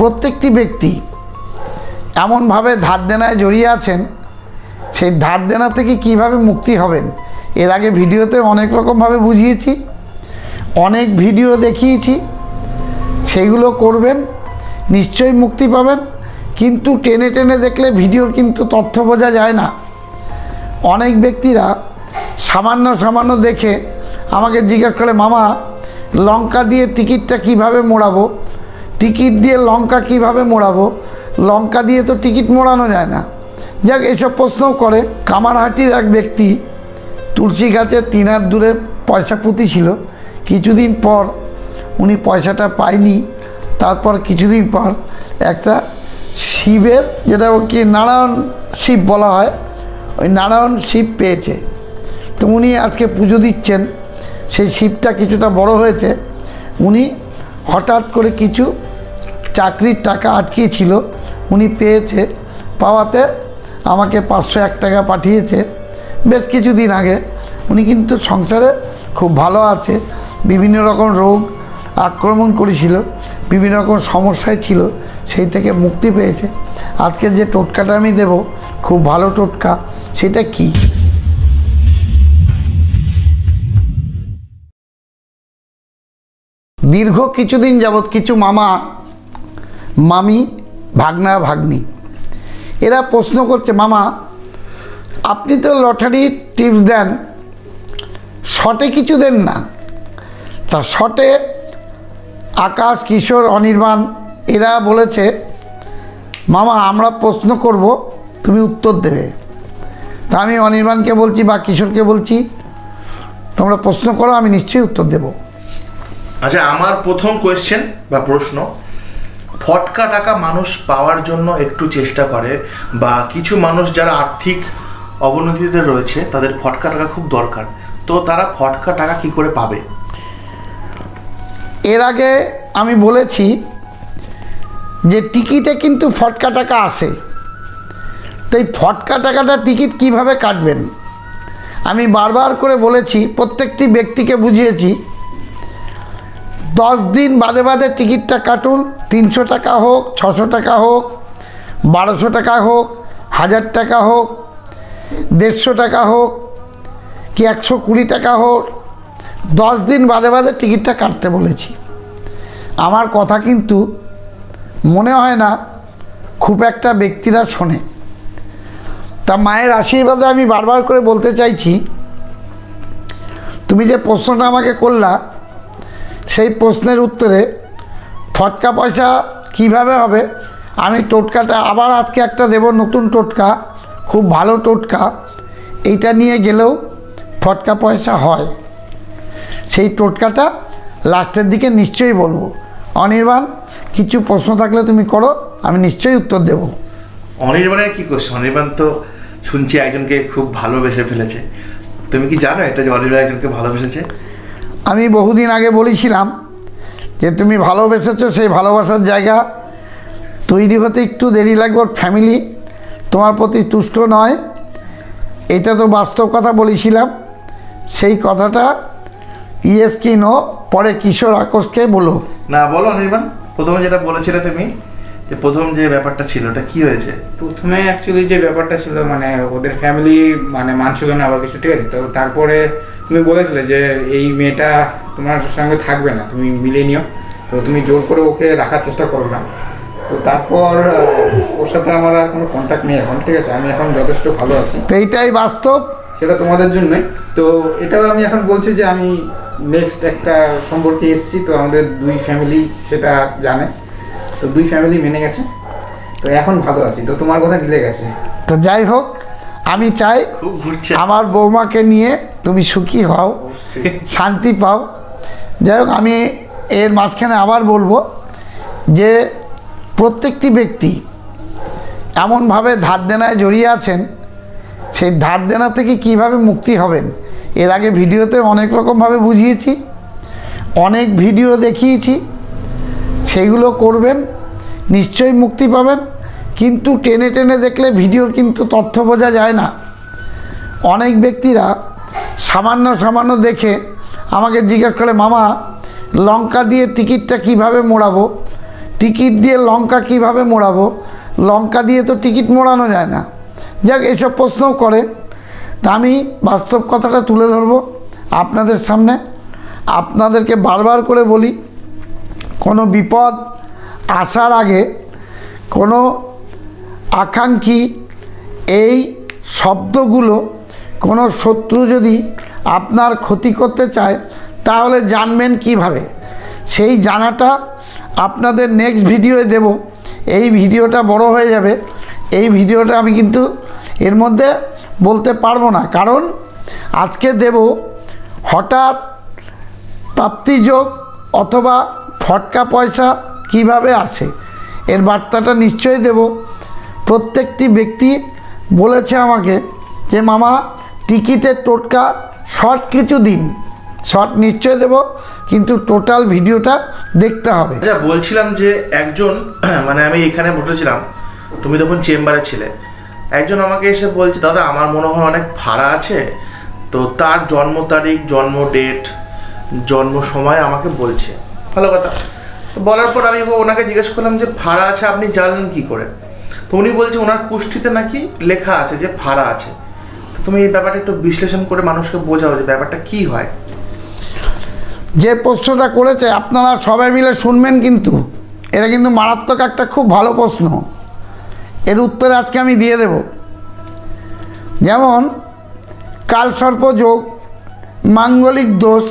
প্রত্যেকটি ব্যক্তি এমনভাবে ধার দেনায় জড়িয়ে আছেন, সেই ধার দেনা থেকে কীভাবে মুক্তি হবেন, এর আগে ভিডিওতে অনেক রকমভাবে বুঝিয়েছি, অনেক ভিডিও দেখিয়েছি, সেইগুলো করবেন, নিশ্চয়ই মুক্তি পাবেন, কিন্তু টেনে টেনে দেখলে ভিডিওর কিন্তু তথ্য বোঝা যায় না। অনেক ব্যক্তিরা সামান্য সামান্য দেখে আমাকে জিজ্ঞেস করে, মামা, লঙ্কা দিয়ে টিকিটটা কীভাবে মোড়াবো? টিকিট দিয়ে লঙ্কা কীভাবে মোড়াবো? লঙ্কা দিয়ে তো টিকিট মোড়ানো যায় না। যাক, এসব প্রশ্নও করে। কামারহাটির এক ব্যক্তি, তুলসী গাছের তিন হাত দূরে পয়সা পুঁতি ছিল। কিছুদিন পর উনি পয়সাটা পায়নি। তারপর কিছুদিন পর একটা শিবের, যেটা কি নারায়ণ শিব বলা হয়, ওই নারায়ণ শিব পেয়েছে। তো উনি আজকে পুজো দিচ্ছেন। সেই শিবটা কিছুটা বড় হয়েছে। উনি হঠাৎ করে কিছু চাকরির টাকা আটকিয়েছিল, উনি পেয়েছে। পাওয়াতে আমাকে পাঁচশো এক টাকা পাঠিয়েছে। বেশ কিছুদিন আগে। উনি কিন্তু সংসারে খুব ভালো আছে, বিভিন্ন রকম রোগ আক্রমণ করেছিল, বিভিন্ন রকম সমস্যায় ছিল, সেই থেকে মুক্তি পেয়েছে। আজকে যে টোটকাটা আমি দেব, খুব ভালো টোটকা, সেটা কি? দীর্ঘ কিছুদিন যাবৎ কিছু মামা মামি, ভাগনা, ভাগ্নি। এরা প্রশ্ন করছে, মামা, আপনি তো লটারি টিপস দেন, শটে কিছু দেন না। তা শটে আকাশ, কিশোর, অনির্বাণ, এরা বলেছে, মামা, আমরা প্রশ্ন করব, তুমি উত্তর দেবে। তা আমি অনির্বাণকে বলছি বা কিশোরকে বলছি, তোমরা প্রশ্ন করো, আমি নিশ্চয়ই উত্তর দেবো। আচ্ছা আমার প্রথম কোয়েশ্চেন বা প্রশ্ন ফটকা টাকা মানুষ পাওয়ার জন্য একটু চেষ্টা করে, বা কিছু মানুষ যারা আর্থিক অবনতিতে রয়েছে, তাদের ফটকা টাকা খুব দরকার। তো তারা ফটকা টাকা কি করে পাবে? এর আগে আমি বলেছি যে টিকিটে কিন্তু ফটকা টাকা আসে তো এই ফটকা টাকাটা টিকিট কীভাবে কাটবেন? আমি বারবার করে বলেছি, প্রত্যেকটি ব্যক্তিকে বুঝিয়েছি দশ দিন বাদে বাদে টিকিটটা কাটুন। তিনশো টাকা হোক, ছশো টাকা হোক, বারোশো টাকা হোক, হাজার টাকা হোক, দেড়শো টাকা হোক, কি একশো কুড়ি টাকা হোক, দশ দিন বাদে বাদে টিকিটটা কাটতে বলেছি। আমার কথা কিন্তু মনে হয় না খুব একটা ব্যক্তিরা শোনে। তা মায়ের আশীর্বাদে আমি বারবার করে বলতে চাইছি, তুমি যে প্রশ্নটা আমাকে করলা সেই প্রশ্নের উত্তরে, ফটকা পয়সা কীভাবে হবে? আমি টোটকাটা, আবার আজকে একটা দেব নতুন টোটকা, খুব ভালো টোটকা। এইটা নিয়ে গেলেও ফটকা পয়সা হয়। সেই টোটকাটা লাস্টের দিকে নিশ্চয়ই বলব। অনির্বাণ, কিছু প্রশ্ন থাকলে তুমি করো, আমি নিশ্চয়ই উত্তর দেব। অনির্বাণের কি কোয়েশ্চেন অনির্বাণ তো শুনছি একজনকে খুব ভালোবেসে ফেলেছে। তুমি কি জানো এটা যে অনির্বাণ একজনকে ভালোবেসেছে? আমি বহুদিন আগে বলেছিলাম যে তুমি ভালোবেসেছো সেই ভালোবাসার জায়গা তৈরি হতে একটু দেরি লাগবে ওর ফ্যামিলি তোমার প্রতি তুষ্ট নয়। এটা তো বাস্তব কথা বলেছিলাম। সেই কথাটা ইয়েস কি নো পরে কিশোর আকোশকে বলো। না বলো অনির্বাণ প্রথমে যেটা বলেছিলে তুমি যে প্রথম যে ব্যাপারটা ছিল ওটা কি হয়েছে? প্রথমে অ্যাকচুয়ালি যে ব্যাপারটা ছিল মানে ওদের ফ্যামিলি মানে মানছিল না আবার কিছু ঠিক আছে? তো তারপরে তুমি বলেছিলে যে এই মেয়েটা তোমার সঙ্গে থাকবে না তুমি মিলে নিও। তো তুমি জোর করে ওকে রাখার চেষ্টা করো না। তো তারপর ওর সাথে আমার আর কোনো কন্ট্যাক্ট নেই এখন ঠিক আছে? আমি এখন যথেষ্ট ভালো আছি। তো এইটাই বাস্তব? সেটা তোমাদের জন্যই। তো এটাও আমি এখন বলছি যে আমি নেক্সট একটা সম্পর্কে এসেছি তো আমাদের দুই ফ্যামিলি সেটা জানে। তো দুই ফ্যামিলি মেনে গেছে। তো এখন ভালো আছি। তো তোমার কথা মিলে গেছে। তো যাই হোক আমি চাই আমার বৌমাকে নিয়ে তুমি সুখী হও শান্তি পাও। যাই হোক আমি এর মাঝখানে আবার বলব যে প্রত্যেকটি ব্যক্তি এমনভাবে ধার দেনায় জড়িয়ে আছেন সেই ধার দেনা থেকে কীভাবে মুক্তি হবেন এর আগে ভিডিওতে অনেক রকমভাবে বুঝিয়েছি অনেক ভিডিও দেখিয়েছি সেইগুলো করবেন নিশ্চয়ই মুক্তি পাবেন। কিন্তু টেনে টেনে দেখলে ভিডিওর কিন্তু তথ্য বোঝা যায় না। অনেক ব্যক্তিরা সামান্য সামান্য দেখে আমাকে জিজ্ঞেস করে, মামা, লঙ্কা দিয়ে টিকিটটা কীভাবে মোড়াবো? টিকিট দিয়ে লঙ্কা কীভাবে মোড়াবো? লঙ্কা দিয়ে তো টিকিট মোড়ানো যায় না। যাক, এসব প্রশ্নও করে। তা আমি বাস্তব কথাটা তুলে ধরবো আপনাদের সামনে। আপনাদেরকে বারবার করে বলি, কোনো বিপদ আসার আগে কোনো আকাঙ্ক্ষী, এই শব্দগুলো কোনো শত্রু যদি আপনার ক্ষতি করতে চায়, তাহলে জানবেন কীভাবে। সেই জানাটা আপনাদের নেক্সট ভিডিওয়ে দেব। এই ভিডিওটা বড় হয়ে যাবে। এই ভিডিওটা আমি কিন্তু এর মধ্যে বলতে পারব না। কারণ আজকে দেব হঠাৎ প্রাপ্তিযোগ অথবা ফটকা পয়সা কীভাবে আসে? এর বার্তাটা নিশ্চয়ই দেব। প্রত্যেকটি ব্যক্তি বলেছে আমাকে যে, মামা, টিকিটের টোটকা শর্ট কিছু দিন। শর্ট নিশ্চয় দেব, কিন্তু টোটাল ভিডিওটা দেখতে হবে। আচ্ছা বলছিলাম যে একজন মানে আমি এখানে বসেছিলাম, তুমি তখন চেম্বারে ছিলে। একজন আমাকে এসে বলছে, দাদা, আমার মনে হয় অনেক ভাড়া আছে, তো তার জন্ম তারিখ, জন্ম ডেট, জন্ম সময় আমাকে বলছে। ভালো কথা। বলার পর আমি ওনাকে জিজ্ঞেস করলাম যে, ভাড়া আছে, আপনি জানলেন কি করে? তো উনি বলছে ওনার কুষ্ঠিতে নাকি লেখা আছে যে ভাড়া আছে। তুমি এই ব্যাপারটা একটু বিশ্লেষণ করে মানুষকে বোঝাও যে ব্যাপারটা কি হয়। যে প্রশ্নটা করেছে, আপনারা সবাই মিলে শুনবেন কিন্তু। এটা কিন্তু মারাত্মক একটা খুব ভালো প্রশ্ন। এর উত্তর আজকে আমি দিয়ে দেব। যেমন কালসর্প যোগ, মাঙ্গলিক দোষ,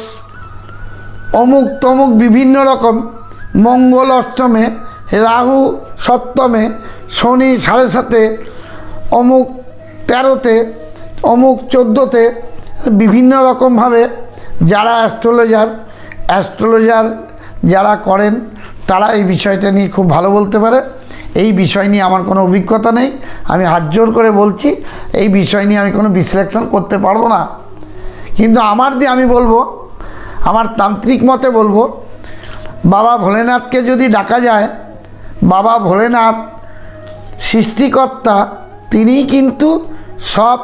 অমুক তমুক বিভিন্ন রকম, মঙ্গল অষ্টমে, রাহু সপ্তমে শনি সাড়ে সাতে, অমুক তেরোতে, অমুক চোদ্দোতে, বিভিন্ন রকমভাবে যারা অ্যাস্ট্রোলজার অ্যাস্ট্রোলজার যারা করেন, তারা এই বিষয়টা নিয়ে খুব ভালো বলতে পারে। এই বিষয় নিয়ে আমার কোনো অভিজ্ঞতা নেই। আমি হাত জোর করে বলছি, এই বিষয় নিয়ে আমি কোনো বিশ্লেষণ করতে পারব না। কিন্তু আমার দিয়ে আমি বলব, আমার তান্ত্রিক মতে বলব, বাবা ভোলেনাথকে যদি ডাকা যায়, বাবা ভোলেনাথ সৃষ্টিকর্তা তিনিই কিন্তু সব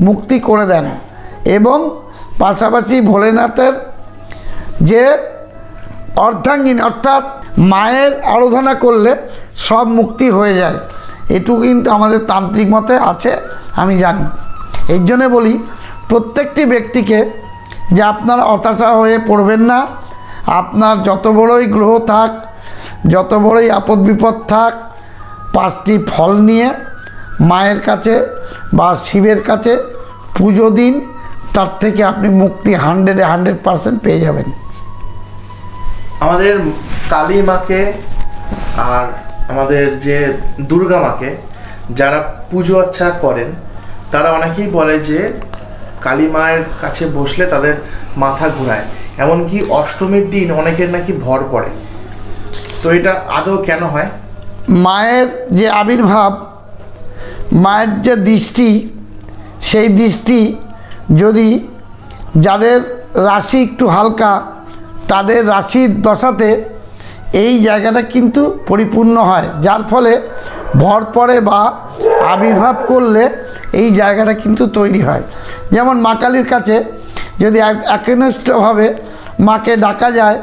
মুক্তি করে দেন। এবং পাশাপাশি ভোলেনাথের যে অর্ধাঙ্গিনী অর্থাৎ মায়ের আরাধনা করলে সব মুক্তি হয়ে যায়। এটুকু কিন্তু আমাদের তান্ত্রিক মতে আছে, আমি জানি। এই জন্যে বলি, প্রত্যেকটি ব্যক্তিকে যে আপনার হতাশা হয়ে পড়বেন না, আপনার যত বড়ই গ্রহ থাক, যত বড়ই আপদ বিপদ থাক পাঁচটি ফল নিয়ে মায়ের কাছে বা শিবের কাছে পুজো দিন, তার থেকে আপনি মুক্তি হান্ড্রেডে হান্ড্রেড পারসেন্ট পেয়ে যাবেন। আমাদের কালী মাকে আর আমাদের যে দুর্গা মাকে যারা পুজো আচ্ছা করেন, তারা অনেকেই বলে যে কালী মায়ের কাছে বসলে তাদের মাথা ঘোরায়। এমনকি অষ্টমীর দিন অনেকের নাকি ভর পড়ে। তো এটা আদৌ কেন হয়? মায়ের যে আবির্ভাব, মায়ের যে দৃষ্টি, সেই দৃষ্টি যদি যাদের রাশি একটু হালকা, তাদের রাশির দশাতে এই জায়গাটা কিন্তু পরিপূর্ণ হয়, যার ফলে ভর পড়ে বা আবির্ভাব করলে এই জায়গাটা কিন্তু তৈরি হয়। যেমন মা কালীর কাছে যদি এক- একনিষ্ঠভাবে মাকে ডাকা যায়,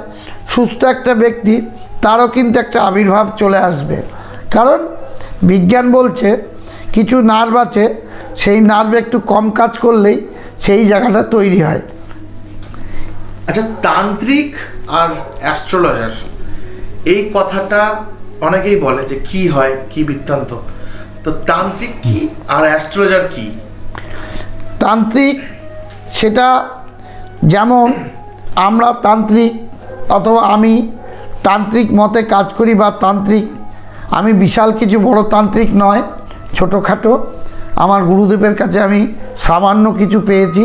সুস্থ একটা ব্যক্তি, তারও কিন্তু একটা আবির্ভাব চলে আসবে। কারণ বিজ্ঞান বলছে কিছু নার্ভ আছে সেই নার্ভ একটু কম কাজ করলেই সেই জায়গাটা তৈরি হয়। আচ্ছা তান্ত্রিক আর অ্যাস্ট্রোলজার এই কথাটা অনেকেই বলে যে কি হয় কি বৃত্তান্ত। তো তান্ত্রিক কি আর অ্যাস্ট্রোলজার কি? তান্ত্রিক সেটা যেমন আমরা তান্ত্রিক অথবা আমি তান্ত্রিক মতে কাজ করি বা তান্ত্রিক আমি বিশাল কিছু বড় তান্ত্রিক নয়, ছোটোখাটো। আমার গুরুদেবের কাছে আমি সামান্য কিছু পেয়েছি।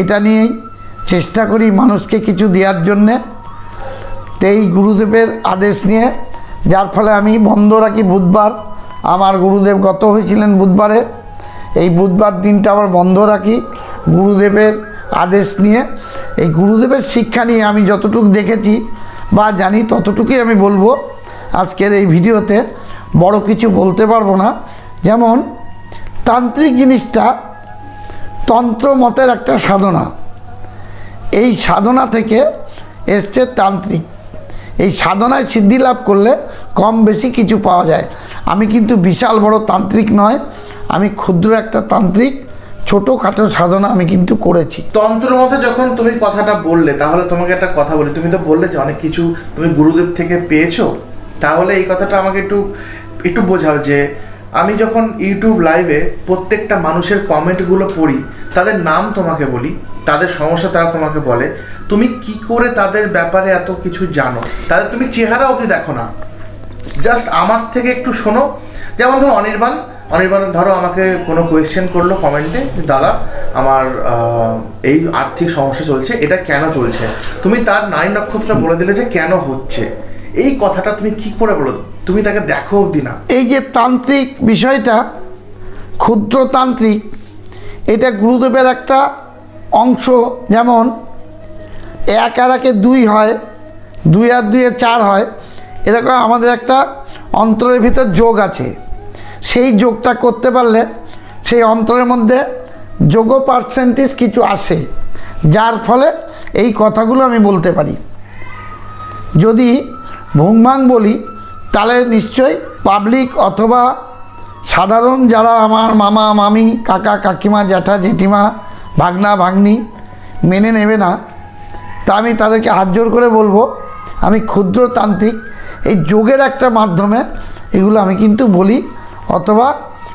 এটা নিয়েই চেষ্টা করি মানুষকে কিছু দেওয়ার জন্যে। তো এই গুরুদেবের আদেশ নিয়ে, যার ফলে আমি বন্ধ রাখি বুধবার। আমার গুরুদেব গত হয়েছিলেন বুধবারে। এই বুধবার দিনটা আবার বন্ধ রাখি গুরুদেবের আদেশ নিয়ে। এই গুরুদেবের শিক্ষা নিয়ে আমি যতটুকু দেখেছি বা জানি ততটুকুই আমি বলব। আজকের এই ভিডিওতে বড় কিছু বলতে পারব না। যেমন, তান্ত্রিক জিনিসটা তন্ত্র মতের একটা সাধনা। এই সাধনা থেকে এসছে তান্ত্রিক। এই সাধনায় সিদ্ধি লাভ করলে কম বেশি কিছু পাওয়া যায়। আমি কিন্তু বিশাল বড় তান্ত্রিক নয়, আমি ক্ষুদ্র একটা তান্ত্রিক, ছোটোখাটো সাধনা আমি কিন্তু করেছি। তন্ত্র মতে যখন তুমি কথাটা বললে, তাহলে তোমাকে একটা কথা বলি। তুমি তো বললে যে অনেক কিছু তুমি গুরুদেব থেকে পেয়েছ। তাহলে এই কথাটা আমাকে একটু একটু বোঝাও যে আমি যখন ইউটিউব লাইভে প্রত্যেকটা মানুষের কমেন্টগুলো পড়ি, তাদের নাম তোমাকে বলি, তাদের সমস্যা তারা তোমাকে বলে, তুমি কি করে তাদের ব্যাপারে এত কিছু জানো? তাদের তুমি চেহারা অবধি দেখো না। জাস্ট আমার থেকে একটু শোনো। যেমন ধরো অনির্বাণ অনির্বাণ ধরো আমাকে কোনো কোয়েশ্চেন করল কমেন্টে দাদা, আমার এই আর্থিক সমস্যা চলছে, এটা কেন চলছে? তুমি তার নারী নক্ষত্র বলে দিলে যে কেন হচ্ছে? এই কথাটা তুমি কি করে বলো? তুমি তাকে দেখো অবধি না। এই যে তান্ত্রিক বিষয়টা, ক্ষুদ্রতান্ত্রিক, এটা গুরুদেবের একটা অংশ। যেমন, এক আর একে দুই হয়, দুই আর দুইয়ে চার হয়, এরকম আমাদের একটা অন্তরের ভিতর যোগ আছে। সেই যোগটা করতে পারলে সেই অন্তরের মধ্যে যোগ পার্সেন্টেজ কিছু আসে, যার ফলে এই কথাগুলো আমি বলতে পারি। যদি ভুংভাং বলি, তাহলে নিশ্চয়ই পাবলিক অথবা সাধারণ যারা আমার মামা, মামি, কাকা, কাকিমা, জ্যাঠা, জেঠিমা, ভাগনা, ভাগ্নি মেনে নেবে না, তা আমি তাদেরকে হাত জোর করে বলব, আমি ক্ষুদ্রতান্ত্রিক এই যোগের একটা মাধ্যমে এগুলো আমি কিন্তু বলি, অথবা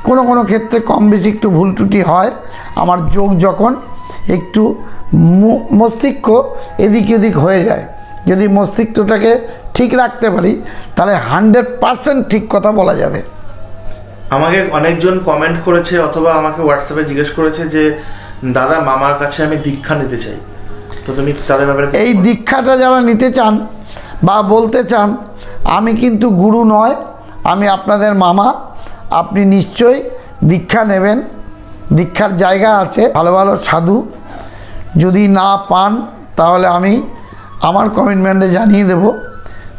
কোনো কোনো ক্ষেত্রে কম বেশি একটু ভুল ত্রুটি হয়, আমার যোগ যখন একটু মস্তিষ্ক এদিক ওদিক হয়ে যায়, যদি মস্তিষ্কটাকে ঠিক রাখতে পারি তাহলে হান্ড্রেড পারসেন্ট ঠিক কথা বলা যাবে। আমাকে অনেকজন কমেন্ট করেছে অথবা আমাকে হোয়াটসঅ্যাপে জিজ্ঞেস করেছে যে দাদা মামার কাছে আমি দীক্ষা নিতে চাই। তো তুমি তাদের ব্যাপারে এই দীক্ষাটা যারা নিতে চান বা বলতে চান আমি কিন্তু গুরু নয় আমি আপনাদের মামা আপনি নিশ্চয়ই দীক্ষা নেবেন দীক্ষার জায়গা আছে ভালো ভালো সাধু। যদি না পান তাহলে আমি আমার কমিটমেন্টে জানিয়ে দেব।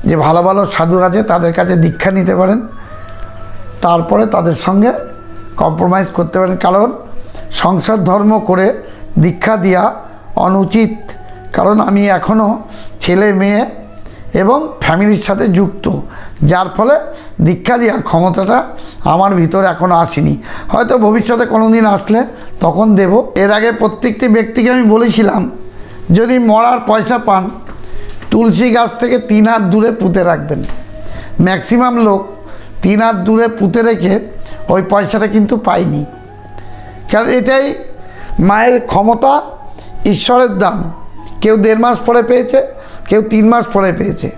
যে ভালো ভালো সাধু আছে, তাদের কাছে দীক্ষা নিতে পারেন। তারপরে তাদের সঙ্গে কম্প্রোমাইজ করতে পারেন। কারণ সংসার ধর্ম করে দীক্ষা দেওয়া অনুচিত। কারণ আমি এখনও ছেলে, মেয়ে এবং ফ্যামিলির সাথে যুক্ত। যার ফলে দীক্ষা দেওয়ার ক্ষমতাটা আমার ভিতরে এখনও আসেনি। হয়তো ভবিষ্যতে কোনো দিন আসলে তখন দেব। এর আগে প্রত্যেকটি ব্যক্তিকে আমি বলেছিলাম, যদি মরার পয়সা পান তুলসী গাছ থেকে তিন হাত দূরে পুঁতে রাখবেন। ম্যাক্সিমাম লোক তিন হাত দূরে পুঁতে রেখে ওই পয়সাটা কিন্তু পায়নি। কারণ এটাই মায়ের ক্ষমতা, ঈশ্বরের দান। কেউ দেড় মাস পরে পেয়েছে, কেউ তিন মাস পরে পেয়েছে।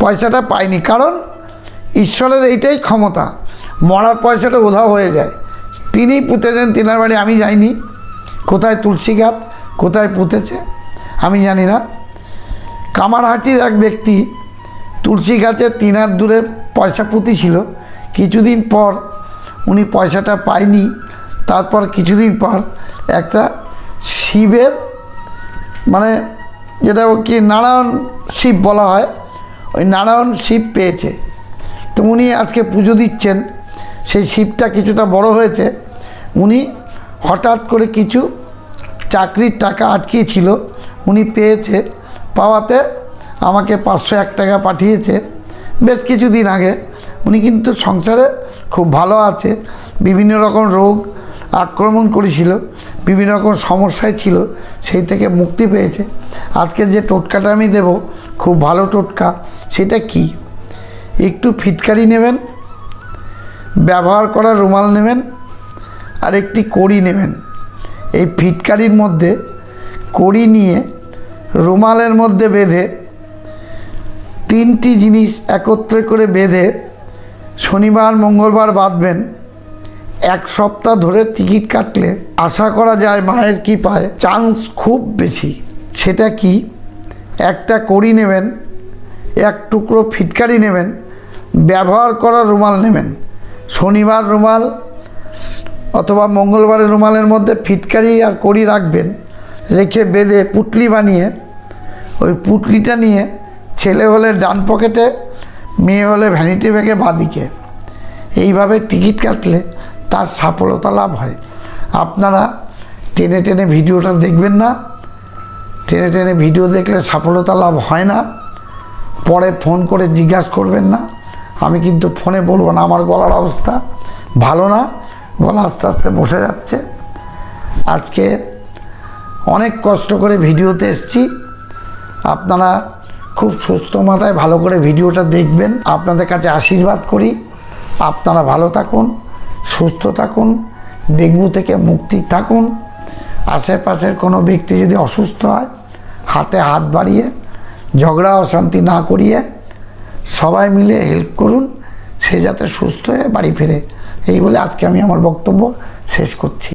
পয়সাটা পায়নি। কারণ ঈশ্বরের এইটাই ক্ষমতা। মরার পয়সাটা উধাও হয়ে যায়। তিনি পুঁতেছেন তিনার বাড়ি আমি যাইনি। কোথায় তুলসী গাছ, কোথায় পুঁতেছে, আমি জানি না। কামারহাটির এক ব্যক্তি তুলসী গাছে তিন হাত দূরে পয়সা পুঁতেছিল কিছুদিন পর উনি পয়সাটা পায়নি। তারপর কিছুদিন পর একটা শিবের মানে যেটা কি নারায়ণ শিব বলা হয়, ওই নারায়ণ শিব পেয়েছে। তো উনি আজকে পুজো দিচ্ছেন। সেই শিবটা কিছুটা বড় হয়েছে। উনি হঠাৎ করে কিছু চাকরির টাকা আটকিয়েছিল। উনি পেয়েছে পাওয়াতে আমাকে পাঁচশো এক টাকা পাঠিয়েছে। বেশ কিছুদিন আগে। উনি কিন্তু সংসারে খুব ভালো আছে, বিভিন্ন রকম রোগ আক্রমণ করেছিল, বিভিন্ন রকম সমস্যায় ছিল, সেই থেকে মুক্তি পেয়েছে। আজকে যে টোটকাটা আমি দেব, খুব ভালো টোটকা, সেটা কি? একটু ফিটকারি নেবেন, ব্যবহার করা রুমাল নেবেন আর একটি কড়ি নেবেন। এই ফিটকারির মধ্যে কড়ি নিয়ে রুমালের মধ্যে বেঁধে তিনটি জিনিস একত্রে করে বেঁধে শনিবার, মঙ্গলবার বাঁধবেন। এক সপ্তাহ ধরে টিকিট কাটলে আশা করা যায় মায়ের কি পায় চান্স খুব বেশি। সেটা কি? একটা কড়ি নেবেন, এক টুকরো ফিটকারি নেবেন, ব্যবহার করা রুমাল নেবেন। শনিবার রুমাল অথবা মঙ্গলবারের রুমালের মধ্যে ফিটকারি আর কড়ি রাখবেন, রেখে বেঁধে পুটলি বানিয়ে ওই পুটলিটা নিয়ে ছেলে হলে ডান পকেটে, মেয়ে হলে ভ্যানিটি ব্যাগে বাঁদিকে। এইভাবে টিকিট কাটলে তার সফলতা লাভ হয়। আপনারা টেনে টেনে ভিডিওটা দেখবেন না। টেনে টেনে ভিডিও দেখলে সফলতা লাভ হয় না। পরে ফোন করে জিজ্ঞাসা করবেন না। আমি কিন্তু ফোনে বলব না, আমার গলার অবস্থা ভালো না। গলা আস্তে আস্তে বসে যাচ্ছে। আজকে অনেক কষ্ট করে ভিডিওতে এসছি। আপনারা খুব সুস্থ মাথায় ভালো করে ভিডিওটা দেখবেন। আপনাদের কাছে আশীর্বাদ করি। আপনারা ভালো থাকুন, সুস্থ থাকুন, ডেঙ্গু থেকে মুক্তি থাকুন। আশেপাশের কোনো ব্যক্তি যদি অসুস্থ হয়, হাতে হাত বাড়িয়ে, ঝগড়া অশান্তি না করিয়ে, সবাই মিলে হেল্প করুন, সে যাতে সুস্থ হয়ে বাড়ি ফিরে। এই বলে আজকে আমি আমার বক্তব্য শেষ করছি।